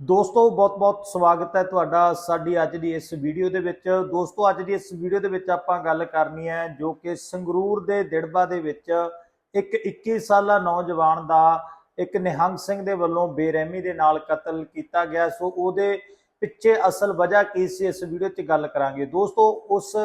ਦੋਸਤੋ ਬਹੁਤ-ਬਹੁਤ ਸਵਾਗਤ ਹੈ ਤੁਹਾਡਾ ਸਾਡੀ ਅੱਜ ਦੀ ਇਸ ਵੀਡੀਓ ਦੇ ਵਿੱਚ। ਦੋਸਤੋ, ਅੱਜ ਦੀ ਇਸ ਵੀਡੀਓ ਦੇ ਵਿੱਚ ਆਪਾਂ ਗੱਲ ਕਰਨੀ ਹੈ ਜੋ ਕਿ ਸੰਗਰੂਰ ਦੇ ਦਿੜਬਾ ਦੇ ਵਿੱਚ ਇੱਕ 21 ਸਾਲਾ ਨੌਜਵਾਨ ਦਾ ਇੱਕ ਨਿਹੰਗ ਸਿੰਘ ਦੇ ਵੱਲੋਂ ਬੇਰਹਿਮੀ ਦੇ ਨਾਲ ਕਤਲ ਕੀਤਾ ਗਿਆ। ਸੋ ਉਹਦੇ ਪਿੱਛੇ ਅਸਲ ਵਜ੍ਹਾ ਕੀ ਸੀ ਇਸ ਵੀਡੀਓ 'ਚ ਗੱਲ ਕਰਾਂਗੇ। ਦੋਸਤੋ, ਉਸ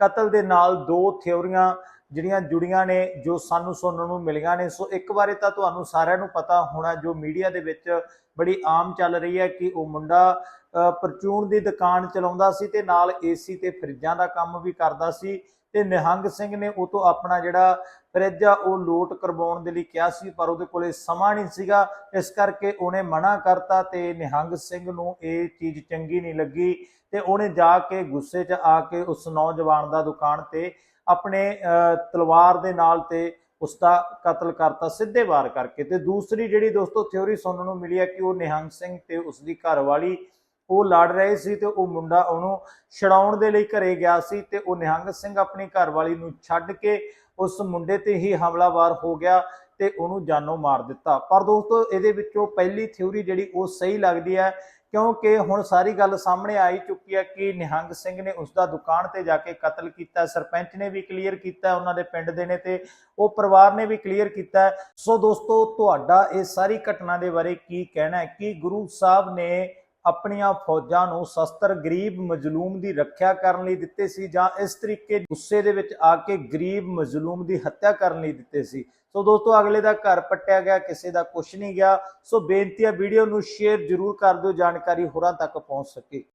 ਕਤਲ ਦੇ ਨਾਲ ਦੋ ਥਿਉਰੀਆਂ ਜਿਹੜੀਆਂ ਜੁੜੀਆਂ ਨੇ ਜੋ ਸਾਨੂੰ ਸੁਣਨ ਨੂੰ ਮਿਲੀਆਂ ਨੇ। ਸੋ ਇੱਕ ਬਾਰੇ ਤਾਂ ਤੁਹਾਨੂੰ ਸਾਰਿਆਂ ਨੂੰ ਪਤਾ ਹੋਣਾ ਜੋ ਮੀਡੀਆ ਦੇ ਵਿੱਚ ਬੜੀ ਆਮ ਚੱਲ ਰਹੀ ਹੈ ਕਿ ਉਹ ਮੁੰਡਾ ਅ, ਪਰਚੂਨ ਦੀ ਦੁਕਾਨ ਚਲਾਉਂਦਾ ਸੀ ਤੇ ਨਾਲ ਏਸੀ ਤੇ ਫਰਿੱਜਾਂ ਦਾ ਕੰਮ ਵੀ ਕਰਦਾ ਸੀ। ਤੇ ਨਿਹੰਗ ਸਿੰਘ ਨੇ ਉਹ ਤੋਂ ਆਪਣਾ ਜਿਹੜਾ ਫਰਿੱਜ ਆ ਉਹ ਲੋਟ ਕਰਵਾਉਣ ਦੇ ਲਈ ਕਿਹਾ ਸੀ ਪਰ ਉਹਦੇ ਕੋਲੇ ਸਮਾਂ ਨਹੀਂ ਸੀਗਾ। ਇਸ ਕਰਕੇ ਉਹਨੇ ਮਨਾ ਕਰਤਾ ਤੇ ਨਿਹੰਗ ਸਿੰਘ ਨੂੰ ਇਹ ਚੀਜ਼ ਚੰਗੀ ਨਹੀਂ ਲੱਗੀ ਤੇ ਉਹਨੇ ਜਾ ਕੇ ਗੁੱਸੇ 'ਚ ਆ ਕੇ ਉਸ ਨੌਜਵਾਨ ਦਾ ਦੁਕਾਨ ਤੇ ਆਪਣੇ ਅ, ਤਲਵਾਰ ਦੇ ਨਾਲ ਤੇ ਉਸ ਦਾ ਕਤਲ ਕਰਤਾ ਸਿੱਧੇ ਵਾਰ ਕਰਕੇ। ਤੇ ਦੂਸਰੀ ਜਿਹੜੀ ਦੋਸਤੋ ਥਿਉਰੀ ਸੁਣਨ ਨੂੰ ਮਿਲੀ ਹੈ ਕਿ ਉਹ ਨਿਹੰਗ ਸਿੰਘ ਤੇ ਉਸ ਦੀ ਘਰਵਾਲੀ ਉਹ ਲੜ ਰਹੇ ਸੀ ਤੇ ਉਹ ਮੁੰਡਾ ਉਹਨੂੰ ਛਡਾਉਣ ਦੇ ਲਈ ਘਰੇ ਗਿਆ ਸੀ ਤੇ ਉਹ ਨਿਹੰਗ ਸਿੰਘ ਆਪਣੀ ਘਰਵਾਲੀ ਨੂੰ ਛੱਡ ਕੇ ਉਸ ਮੁੰਡੇ ਤੇ ਹੀ ਹਮਲਾਵਰ ਹੋ ਗਿਆ ਤੇ ਉਹਨੂੰ ਜਾਨੋਂ ਮਾਰ ਦਿੱਤਾ। ਪਰ ਦੋਸਤੋ, ਇਹਦੇ ਵਿੱਚੋਂ ਪਹਿਲੀ ਥਿਉਰੀ ਜਿਹੜੀ ਉਹ ਸਹੀ ਲੱਗਦੀ ਹੈ ਕਿਉਂਕਿ ਹੁਣ ਸਾਰੀ ਗੱਲ ਸਾਹਮਣੇ ਆਈ ਚੁੱਕੀ ਹੈ ਕਿ ਨਿਹੰਗ ਸਿੰਘ ਨੇ ਉਸ ਦਾ ਦੁਕਾਨ ਤੇ ਜਾ ਕੇ ਕਤਲ ਕੀਤਾ, ਸਰਪੰਚ ਨੇ ਵੀ ਕਲੀਅਰ ਕੀਤਾ ਉਹਨਾਂ ਦੇ ਪਿੰਡ ਦੇ ਨੇ ਤੇ ਉਹ ਪਰਿਵਾਰ ਨੇ ਵੀ ਕਲੀਅਰ ਕੀਤਾ ਸੋ ਦੋਸਤੋ, ਤੁਹਾਡਾ ਇਹ ਸਾਰੀ ਘਟਨਾ ਦੇ ਬਾਰੇ ਕੀ ਕਹਿਣਾ ਹੈ? ਕਿ ਗੁਰੂ ਸਾਹਿਬ ਨੇ ਆਪਣੀਆਂ ਫੌਜਾਂ ਨੂੰ ਸ਼ਸਤਰ ਗਰੀਬ ਮਜ਼ਲੂਮ ਦੀ ਰੱਖਿਆ ਕਰਨ ਲਈ ਦਿੱਤੇ ਸੀ ਜਾਂ ਇਸ ਤਰੀਕੇ ਗੁੱਸੇ ਦੇ ਵਿੱਚ ਆ ਕੇ ਗਰੀਬ ਮਜ਼ਲੂਮ ਦੀ ਹੱਤਿਆ ਕਰਨ ਲਈ ਦਿੱਤੇ ਸੀ। ਸੋ ਦੋਸਤੋ, ਅਗਲੇ ਦਾ ਘਰ ਪੱਟਿਆ ਗਿਆ, ਕਿਸੇ ਦਾ ਕੁਝ ਨਹੀਂ ਗਿਆ। ਸੋ ਬੇਨਤੀ ਹੈ ਵੀਡੀਓ ਨੂੰ ਸ਼ੇਅਰ ਜ਼ਰੂਰ ਕਰ ਦਿਓ, ਜਾਣਕਾਰੀ ਹੋਰਾਂ ਤੱਕ ਪਹੁੰਚ ਸਕੇ।